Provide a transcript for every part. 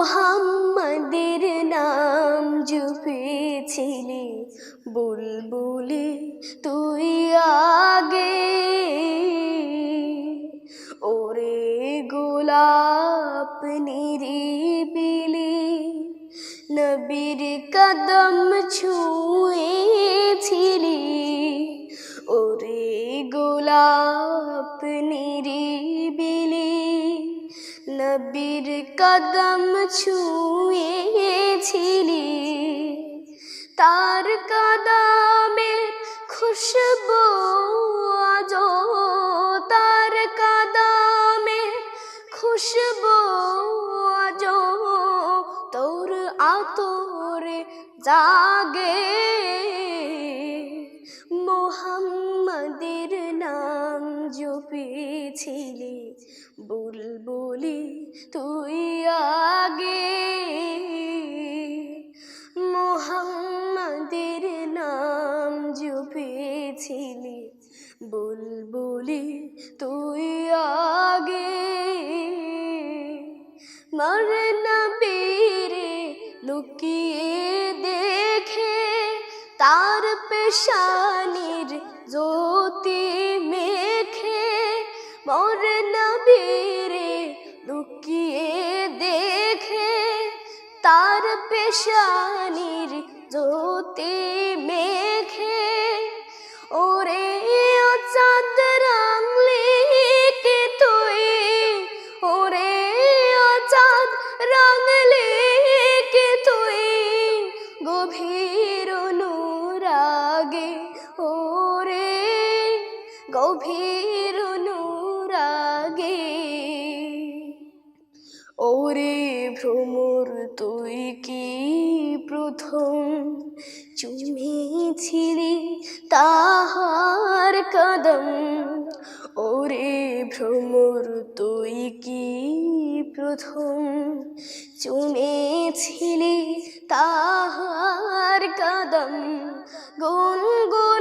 মোহাম্মদের নাম জপেছিলি বুলবুলি তুই আগে। ওরে গোলাপ নিরিবিলি, নবীর কদম ছুঁয়েছিলি। ওরে গোলাপ নিরিবিলি নবীর কদম ছুঁয়েছিলি, তার কদমের খুশবু আজ তার কদমের খুশবু আজ তোর আতরে জাগে। মোহাম্মদের নাম জপেছিলি বুলবুলি, তুই আগে মোহাম্মদের নাম জপেছিলি। বুলবুলি, তুই আগে মর নবীরে লুকিয়ে দেখে, তার পেশানির জ্যোতি মর নবীরে লুকিয়ে দেখে তার পেশানির জ্যোতি মেখে ওরে চাঁদ কে তুই ওরে চাঁদ গভীর ওরে ভ্রমর, তুই কি প্রথম? চুমেছিলি তাহার কদম। ওরে ভ্রমর, তুই কি প্রথম? চুমেছিলি তাহার কদম। গুনগুনিয়ে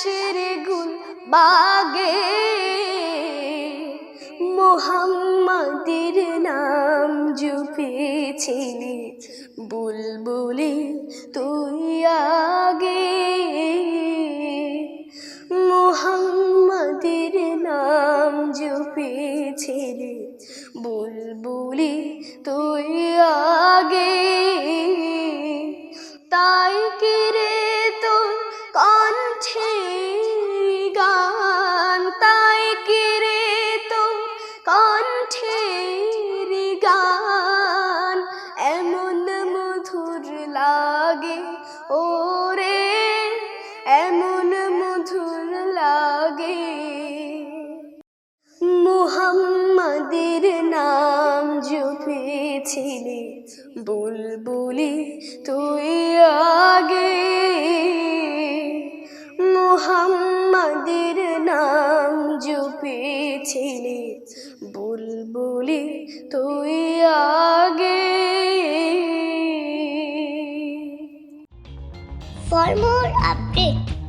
জানাসের গুল বাগে মোহাম্মদের নাম জুপেছিলি, বুলবুলি তুই আগে। মোহাম্মদের নাম জপেছিলি, বুলবুলি তুই আগে। তাই কিরে জপেছিলি বুলবুলি তুই আগে মুহাম্মাদের নাম জপেছিলি বুলবুলি তুই আগে For more updates,